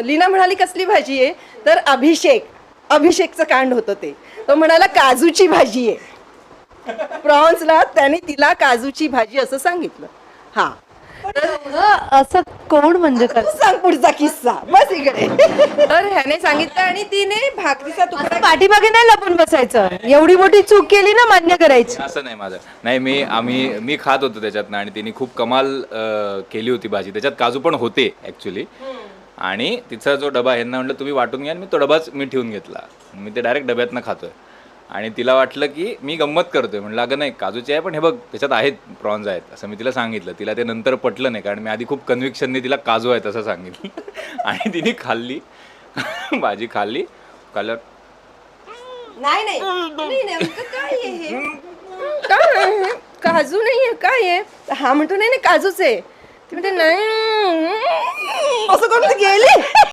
लीना म्हणाली कसली भाजी आहे? तर अभिषेक. अभिषेकचं कांड होतं ते. तो म्हणाला काजूची भाजी आहे. प्रॉन्सला त्याने तिला काजूची भाजी असं सांगितलं. हा. असं कोण म्हणजे सांग पुढचा किस्सा. बस इकडे. तर ह्याने सांगितलं आणि तिने भाकरीचा तुकडा पाठीमागे नाही लपून बसायचं? एवढी मोठी चूक केली ना मान्य करायची. असं नाही माझं. नाही मी आम्ही मी खात होतो त्याच्यातनं आणि तिने खूप कमाल अं, केली होती भाजी. त्याच्यात काजू पण होते ॲक्च्युली आणि तिचा जो डबा ह्यांना म्हटलं तुम्ही वाटून घ्या आणि मी तो डबाच मी ठेवून घेतला. मी ते डायरेक्ट डब्यातनं खातोय. आणि तिला वाटलं की मी गंमत करतोय. म्हणलं अगं नाही काजूचे आहे पण हे बघ त्याच्यात आहेत प्रॉन्स आहेत. असं मी तिला सांगितलं. तिला ते नंतर पटलं नाही कारण मी आधी खूप कन्व्हिक्शनने तिला काजू आहेत असं सांगितलं. आणि तिने खाल्ली. भाजी खाल्ली. खाल्ल्यावर नाही नाही. काय आहे आहे? काजू नाही आहे काय आहे? हा म्हणतो नाही नाही काजूच आहे. ती म्हणते नाही. असं करून ती गेली